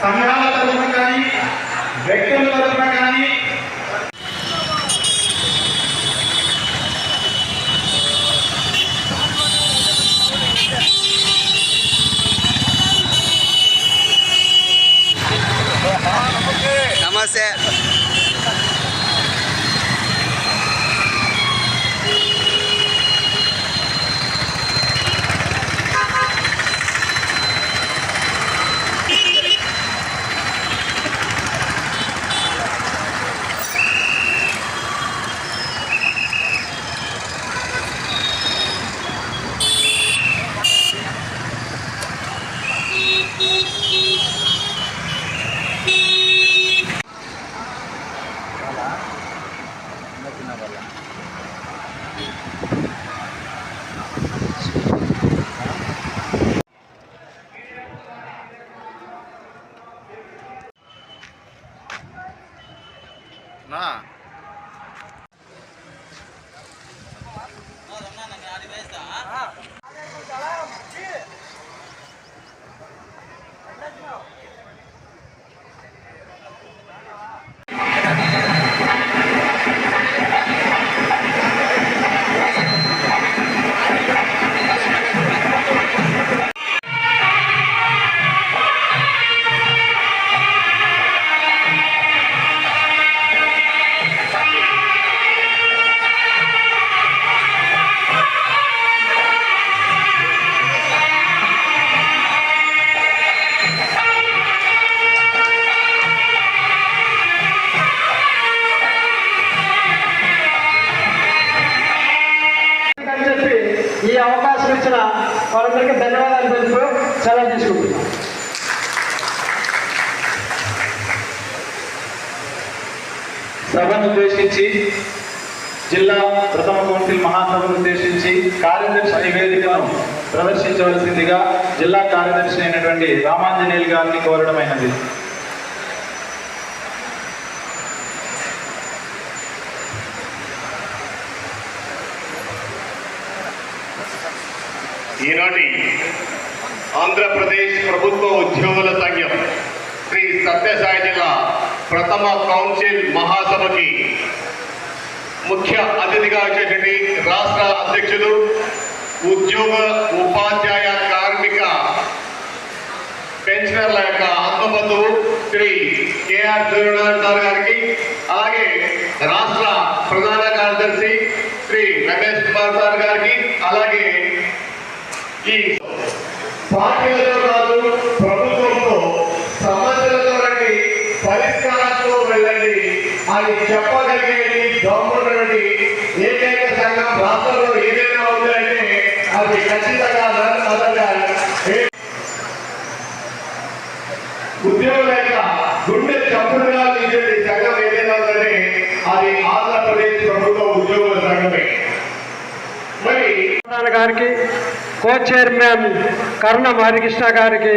సంఘాల తరఫున కానీ వ్యక్తుల తరఫున కానీ నమస్తే నా ఈ అవకాశం ఇచ్చిన వారందరికీ ధన్యవాదాలు తెలుపు సెలవు తీసుకుంటున్నాం. సభను ఉద్దేశించి జిల్లా ప్రథమ కౌన్సిల్ మహాసభను ఉద్దేశించి కార్యదర్శి నివేదికను ప్రదర్శించవలసిందిగా జిల్లా కార్యదర్శి అయినటువంటి రామాంజనేయులు గారిని కోరడమైనది. ఈనాటి ఆంధ్రప్రదేశ్ ప్రభుత్వ ఉద్యోగుల సంఘం శ్రీ సత్యసాయి జిల్లా ప్రథమ కౌన్సిల్ మహాసభకి ముఖ్య అతిథిగా వచ్చేటువంటి రాష్ట్ర అధ్యక్షులు ఉద్యోగ ఉపాధ్యాయ కార్మిక పెన్షనర్ల యొక్క ఆత్మబంధువు శ్రీ కేఆర్ సూర్యనారాయణ గారికి అలాగే రాష్ట్ర ప్రధాన కార్యదర్శి శ్రీ రమేష్ కుమార్ సార్ గారికి అలాగే ఈ పార్టీలతో కాదు ప్రభుత్వంతో సమస్యలతో రండి పరిష్కారంతో వెళ్ళండి. అని చెప్పగలిగేది దమ్మున్నటువంటి ఏకైక సంఘం రాష్ట్రంలో ఏదైనా ఉందంటే అది ఖచ్చితంగా నన్ను యొక్క గుండె చప్పుడుగా నిలిచేది సంఘం ఏదైనా ఉందంటే అది ఆంధ్రప్రదేశ్ ప్రభుత్వ ఉద్యోగుల సంఘమే. మరి గారికి కో చైర్మన్ కరుణ హరికృష్ణ గారికి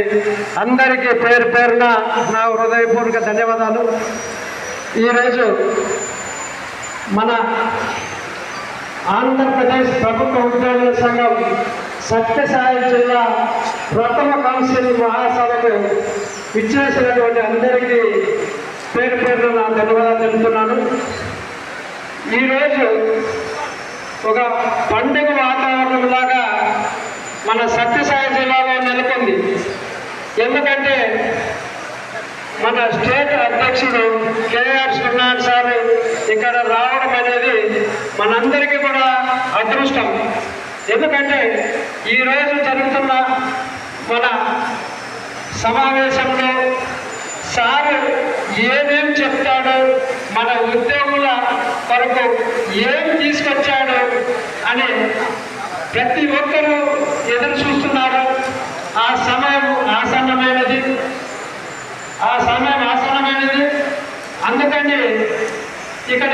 అందరికీ పేరు పేరున నా హృదయపూర్వక ధన్యవాదాలు. ఈరోజు మన ఆంధ్రప్రదేశ్ ప్రభుత్వ ఉద్యోగుల సంఘం సత్యసాయి జిల్లా ప్రథమ కౌన్సిల్ మహాసభకు ఇచ్చేసినటువంటి అందరికీ పేరు పేరున నా ధన్యవాదాలు తెలుపుతున్నాను. ఈరోజు ఒక పండుగ వాతావరణం మన సత్యసాయి జిల్లాలో నెలకొంది ఎందుకంటే మన స్టేట్ అధ్యక్షుడు కేఆర్ సున్నాథ్ సార్ ఇక్కడ రావడం అనేది మనందరికీ కూడా అదృష్టం. ఎందుకంటే ఈరోజు జరుగుతున్న మన సమావేశంలో సార్ ఏమేం చెప్తాడో మన ఉద్యోగుల కొరకు ఏం తీసుకొచ్చాడు అని ప్రతి ఒక్కరూ ఎదురు చూస్తున్నారు. ఆ సమయం ఆసన్నమైనది. ఆ సమయం ఆసన్నమైనది. అందుకని ఇక్కడ